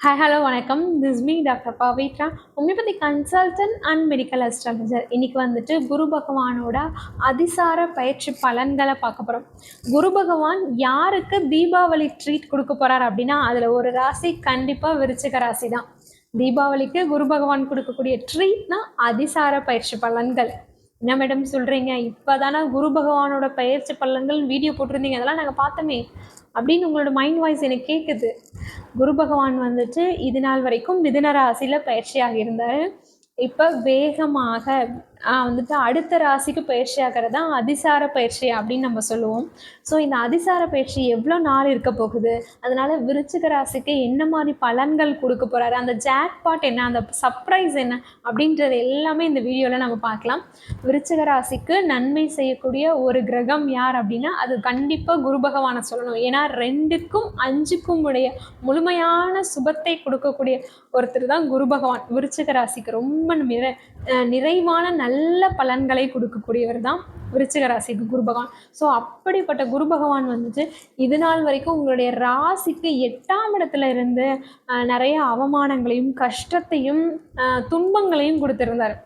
Hi hello வணக்கம். This me doctor Pavithra homeopathy consultant and medical astrologer இன்றைக்கி வந்துட்டு குரு பகவானோட அதிசார பயிற்சி பலன்களை பார்க்க போகிறோம் குரு பகவான் யாருக்கு தீபாவளி ட்ரீட் கொடுக்க போகிறார் அப்படின்னா அதில் ஒரு ராசி கண்டிப்பாக விருச்சிக ராசி தான் தீபாவளிக்கு குரு பகவான் கொடுக்கக்கூடிய ட்ரீட்னா அதிசார பயிற்சி பலன்கள். என்ன மேடம் சொல்கிறீங்க இப்போ தானே குரு பகவானோட பயிற்சி பலன்கள் வீடியோ போட்டிருந்தீங்க அதெல்லாம் நாங்கள் பார்த்தோமே. அப்படின்னு உங்களோட மைண்ட் வாய்ஸ் எனக்கு கேட்குது குரு பகவான் வந்துட்டு இது நாள் வரைக்கும் மிதுன ராசியில் பயிற்சியாக இருந்தார். இப்போ வேகமாக வந்துட்டு அடுத்த ராசிக்கு பயிற்சி ஆகிறது தான் அதிசார பயிற்சி அப்படின்னு நம்ம சொல்லுவோம். ஸோ இந்த அதிசார பயிற்சி எவ்வளோ நாள் இருக்க போகுது? அதனால் விருச்சிக ராசிக்கு என்ன மாதிரி பலன்கள் கொடுக்க போகிறாரு அந்த ஜாக் பாட் என்ன? அந்த சர்ப்ரைஸ் என்ன? அப்படின்றது எல்லாமே இந்த வீடியோவில் நம்ம பார்க்கலாம். விருச்சிக ராசிக்கு நன்மை செய்யக்கூடிய ஒரு கிரகம் யார் அப்படின்னா அது கண்டிப்பாக குரு பகவானை சொல்லணும். ஏன்னா ரெண்டுக்கும் அஞ்சுக்கும் உடைய முழுமையான சுபத்தை கொடுக்கக்கூடிய ஒருத்தர் தான் குரு பகவான். விருச்சிக ராசிக்கு ரொம்ப நிறை நிறைவான நல்ல பலன்களை கொடுக்கக்கூடியவர் தான் விருச்சிக ராசிக்கு குரு பகவான். ஸோ அப்படிப்பட்ட குரு பகவான் வந்துட்டு இது நாள் வரைக்கும் உங்களுடைய ராசிக்கு எட்டாம் இடத்துல இருந்து நிறைய அவமானங்களையும் கஷ்டத்தையும் துன்பங்களையும் கொடுத்துருந்தார்.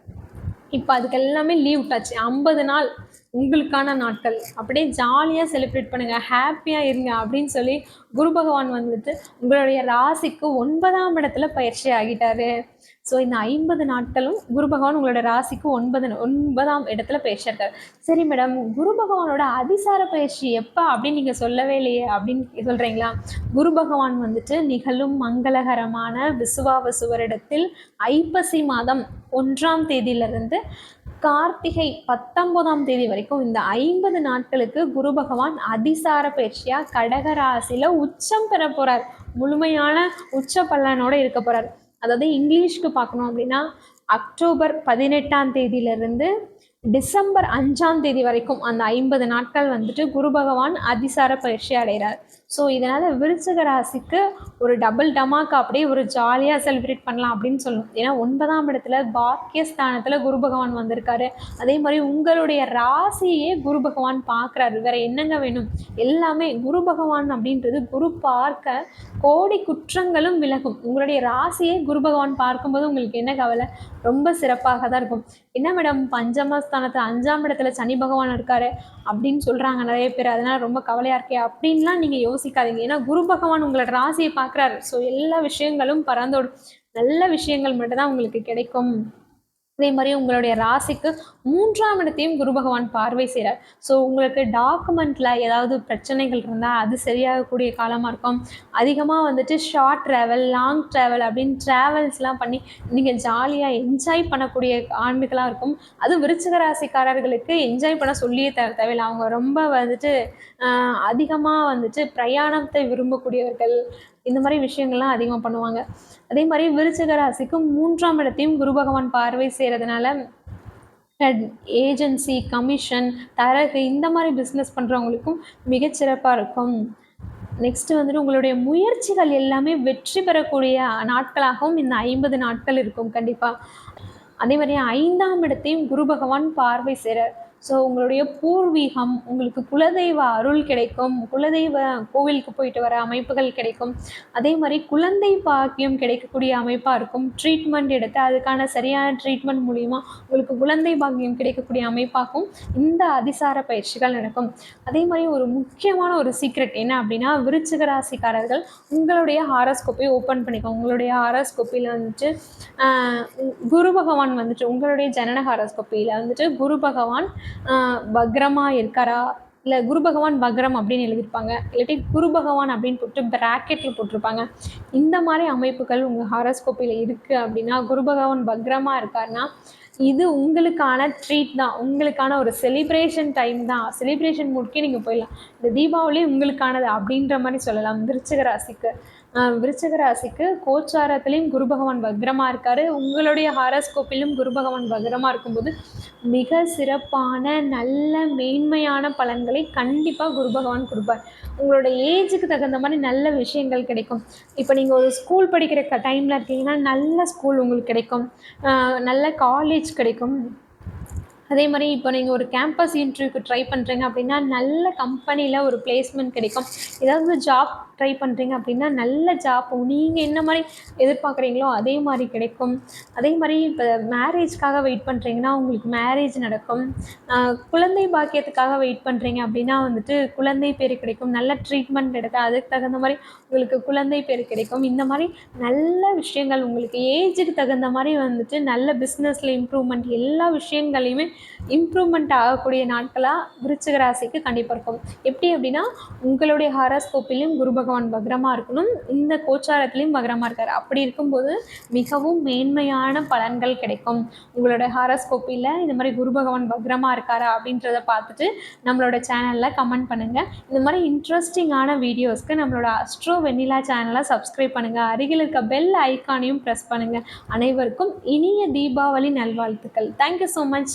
இப்போ அதுக்கு எல்லாமே லீவ் விட்டாச்சு ஐம்பது நாள் உங்களுக்கான நாட்கள். அப்படியே ஜாலியாக செலிப்ரேட் பண்ணுங்கள் ஹாப்பியாக இருங்க அப்படின்னு சொல்லி குரு பகவான் வந்துட்டு உங்களுடைய ராசிக்கு ஒன்பதாம் இடத்துல பயிற்சி ஆகிட்டாரு. ஸோ இந்த ஐம்பது நாட்களும் குரு பகவான் உங்களோட ராசிக்கு ஒன்பது ஒன்பதாம் இடத்துல பேசியிருக்காரு சரி மேடம் குரு பகவானோட அதிசார பயிற்சி எப்போ அப்படின்னு நீங்கள் சொல்லவே இல்லையே அப்படின்னு சொல்கிறீங்களா குரு பகவான் வந்துட்டு நிகழும் மங்களகரமான விசுவாவ சுவரிடத்தில் ஐப்பசி மாதம் ஒன்றாம் தேதியிலிருந்து கார்த்திகை பத்தொன்பதாம் தேதி வரைக்கும் இந்த ஐம்பது நாட்களுக்கு குரு பகவான் அதிசார பயிற்சியாக கடகராசியில் உச்சம் பெற போகிறார் முழுமையான உச்ச பலனோடு இருக்க போகிறார் அதாவது இங்கிலீஷ்க்கு பார்க்கணும் அப்படின்னா அக்டோபர் பதினெட்டாம் தேதியிலிருந்து டிசம்பர் அஞ்சாம் தேதி வரைக்கும் அந்த ஐம்பது நாட்கள் வந்துட்டு குரு பகவான் அதிசார பயிற்சி அடைகிறார். ஸோ இதனால் விருச்சிக ராசிக்கு ஒரு டபுள் டமாக்கு அப்படியே ஒரு ஜாலியாக செலிப்ரேட் பண்ணலாம் அப்படின்னு சொல்லணும் ஏன்னா ஒன்பதாம் இடத்துல பாக்கியஸ்தானத்தில் குரு பகவான் வந்திருக்காரு. அதே மாதிரி உங்களுடைய ராசியே குரு பகவான் பார்க்குறாரு. வேற என்னங்க வேணும்? எல்லாமே குரு பகவான் அப்படின்றது குரு பார்க்க கோடி குற்றங்களும் விலகும். உங்களுடைய ராசியே குரு பகவான் பார்க்கும்போது உங்களுக்கு என்ன கவலை? ரொம்ப சிறப்பாக தான் இருக்கும். என்ன மேடம்? பஞ்சமஸ்தானத்தில் அஞ்சாம் இடத்துல சனி பகவான் இருக்காரு அப்படின்னு சொல்கிறாங்க நிறைய பேர். அதனால் ரொம்ப கவலையாக இருக்கே. அப்படின்லாம் நீங்கள் யோசிக்காதீங்க. ஏன்னா குரு பகவான் உங்களோட ராசியை பார்க்குறாரு. ஸோ எல்லா விஷயங்களும் பறந்தோடும். நல்ல விஷயங்கள் மட்டும்தான் உங்களுக்கு கிடைக்கும். அதே மாதிரி உங்களுடைய ராசிக்கு மூன்றாம் இடத்தையும் குரு பகவான் பார்வை செய்கிறார் ஸோ உங்களுக்கு டாக்குமெண்ட்டில் ஏதாவது பிரச்சனைகள் இருந்தால் அது சரியாகக்கூடிய காலமாக இருக்கும். அதிகமாக வந்துட்டு ஷார்ட் ட்ராவல் லாங் ட்ராவல் அப்படின்னு ட்ராவல்ஸ்லாம் பண்ணி நீங்கள் ஜாலியாக என்ஜாய் பண்ணக்கூடிய ஆண்மைகளாக இருக்கும். அதுவும் விருச்சிக ராசிக்காரர்களுக்கு என்ஜாய் பண்ண சொல்லியே தர தேவையில்லை. அவங்க ரொம்ப வந்துட்டு அதிகமாக வந்துட்டு பிரயாணத்தை விரும்பக்கூடியவர்கள் இந்த மாதிரி விஷயங்கள்லாம் அதிகமாக பண்ணுவாங்க. அதே மாதிரி விருச்சக ராசிக்கு மூன்றாம் இடத்தையும் குரு பகவான் பார்வை செய்கிறதுனால ஏஜென்சி கமிஷன் தரகு இந்த மாதிரி பிஸ்னஸ் பண்ணுறவங்களுக்கும் மிகச்சிறப்பாக இருக்கும். நெக்ஸ்ட்டு வந்துட்டு உங்களுடைய முயற்சிகள் எல்லாமே வெற்றி பெறக்கூடிய நாட்களாகவும் இந்த ஐம்பது நாட்கள் இருக்கும் கண்டிப்பாக அதே மாதிரி ஐந்தாம் இடத்தையும் குரு பகவான் பார்வை செய்கிறார் ஸோ உங்களுடைய பூர்வீகம் உங்களுக்கு குலதெய்வ அருள் கிடைக்கும். குலதெய்வ கோவிலுக்கு போயிட்டு வர அமைப்புகள் கிடைக்கும். அதே மாதிரி குழந்தை பாக்கியம் கிடைக்கக்கூடிய அமைப்பாக இருக்கும். ட்ரீட்மெண்ட் எடுத்து அதுக்கான சரியான ட்ரீட்மெண்ட் மூலிமா உங்களுக்கு குழந்தை பாக்கியம் கிடைக்கக்கூடிய அமைப்பாகவும் இந்த அதிசார பயிற்சிகள் நடக்கும். அதே மாதிரி ஒரு முக்கியமான ஒரு சீக்ரெட் என்ன அப்படின்னா விருச்சிக ராசிக்காரர்கள் உங்களுடைய ஹாரஸ்கோப்பை ஓப்பன் பண்ணிக்கோங்க. உங்களுடைய ஹாரஸ்கோப்பியில் வந்துட்டு குரு பகவான் வந்துட்டு உங்களுடைய ஜனன ஹாரஸ்கோப்பியில் வந்துட்டு குரு பகவான் பக்ரமா இருக்காரா? இல்லை குரு பகவான் பக்ரம் அப்படின்னு எழுதியிருப்பாங்க. இல்லாட்டி குரு பகவான் அப்படின்னு போட்டு ப்ராக்கெட்டில் போட்டிருப்பாங்க. இந்த மாதிரி அமைப்புகள் உங்கள் ஹாரோஸ்கோப்பில் இருக்குது அப்படின்னா குரு பகவான் பக்ரமாக இருக்காருன்னா இது உங்களுக்கான ட்ரீட் தான். உங்களுக்கான ஒரு செலிப்ரேஷன் டைம் தான். செலிப்ரேஷன் முடிக்கே நீங்கள் போயிடலாம். இந்த தீபாவளி உங்களுக்கானது அப்படின்ற மாதிரி சொல்லலாம். விருச்சிக ராசிக்கு. விருச்சக ராசிக்கு கோச்சாரத்துலேயும் குரு பகவான் வக்ரமாக இருக்கார். உங்களுடைய ஹாரஸ்கோப்பிலும் குரு பகவான் வக்ரமாக இருக்கும்போது மிக சிறப்பான நல்ல மேன்மையான பலன்களை கண்டிப்பாக குரு பகவான் கொடுப்பார். உங்களோட ஏஜுக்கு தகுந்த மாதிரி நல்ல விஷயங்கள் கிடைக்கும். இப்போ நீங்கள் ஒரு ஸ்கூல் படிக்கிற க டைமில் இருக்கீங்கன்னா நல்ல ஸ்கூல் உங்களுக்கு கிடைக்கும். நல்ல காலேஜ் கிடைக்கும். அதே மாதிரி இப்போ நீங்கள் ஒரு கேம்பஸ் இன்டர்வியூக்கு ட்ரை பண்ணுறீங்க அப்படின்னா நல்ல கம்பெனியில் ஒரு பிளேஸ்மெண்ட் கிடைக்கும். ஏதாவது ஜாப் ட்ரை பண்ணுறீங்க அப்படின்னா நல்ல ஜாப் நீங்கள் என்ன மாதிரி எதிர்பார்க்குறீங்களோ அதே மாதிரி கிடைக்கும். அதே மாதிரி இப்போ மேரேஜ்க்காக வெயிட் பண்ணுறீங்கன்னா உங்களுக்கு மேரேஜ் நடக்கும். குழந்தை பாக்கியத்துக்காக வெயிட் பண்ணுறீங்க அப்படின்னா வந்துட்டு குழந்தை பேர் கிடைக்கும். நல்ல ட்ரீட்மெண்ட் எடுத்தால் அதுக்கு தகுந்த மாதிரி உங்களுக்கு குழந்தை பேர் கிடைக்கும். இந்த மாதிரி நல்ல விஷயங்கள் உங்களுக்கு ஏஜுக்கு தகுந்த மாதிரி வந்துட்டு நல்ல பிஸ்னஸில் இம்ப்ரூவ்மெண்ட் எல்லா விஷயங்களையுமே இம்ப்ரூவ்மெண்ட் ஆகக்கூடிய நாட்களாக விருச்சிக ராசிக்கு கண்டிப்பாக இருக்கும். எப்படி அப்படின்னா உங்களுடைய ஹாராஸ்கோப்பிலையும் குரு பகவான் பக்ரமாக இருக்கணும். இந்த கோச்சாரத்துலேயும் பக்ரமாக இருக்கார். அப்படி இருக்கும்போது மிகவும் மேன்மையான பலன்கள் கிடைக்கும். உங்களோட ஹாராஸ்கோப்பில் இந்த மாதிரி குரு பகவான் பக்ரமாக இருக்காரா அப்படின்றத பார்த்துட்டு நம்மளோட சேனலில் கமெண்ட் பண்ணுங்கள் இந்த மாதிரி இன்ட்ரெஸ்டிங்கான வீடியோஸ்க்கு நம்மளோட அஸ்ட்ரோ வெண்ணிலா சேனலை சப்ஸ்கிரைப் பண்ணுங்கள் அருகில் இருக்க பெல் ஐக்கானையும் ப்ரெஸ் பண்ணுங்கள் அனைவருக்கும் இனிய தீபாவளி நல்வாழ்த்துக்கள். Thank you so much